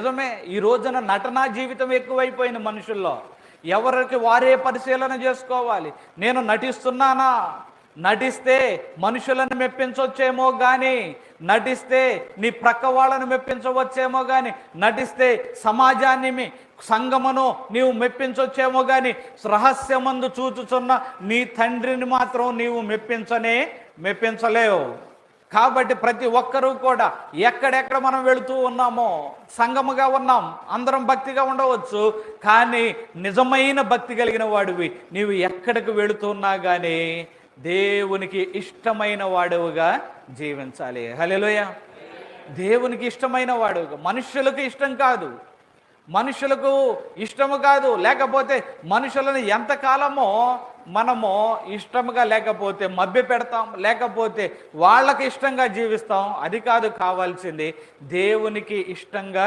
నిజమే ఈ రోజున నటనా జీవితం ఎక్కువైపోయింది మనుషుల్లో. ఎవరికి వారే పరిశీలన చేసుకోవాలి. నేను నటిస్తున్నానా? నటిస్తే మనుషులను మెప్పించవచ్చేమో కానీ నటిస్తే నీ ప్రక్క వాళ్ళను మెప్పించవచ్చేమో కానీ నటిస్తే సమాజాన్ని మీ- నీవు మెప్పించవచ్చేమో కానీ రహస్యమందు చూచుచున్న నీ తండ్రిని మాత్రం నీవు మెప్పించనే మెప్పించలేవు. కాబట్టి ప్రతి ఒక్కరూ కూడా ఎక్కడెక్కడ మనం వెళుతూ ఉన్నామో సంగముగా ఉన్నాం అందరం భక్తిగా ఉండవచ్చు కానీ నిజమైన భక్తి కలిగిన వాడివి. నీవు ఎక్కడికి వెళుతున్నా కానీ దేవునికి ఇష్టమైన వాడువుగా జీవించాలి. హలోయ దేవునికి ఇష్టమైన వాడుగా మనుషులకు ఇష్టం కాదు. మనుషులకు ఇష్టము కాదు. లేకపోతే మనుషులను ఎంతకాలమో మనము ఇష్టముగా లేకపోతే మభ్య పెడతాం లేకపోతే వాళ్ళకి ఇష్టంగా జీవిస్తాం అది కాదు కావాల్సింది దేవునికి ఇష్టంగా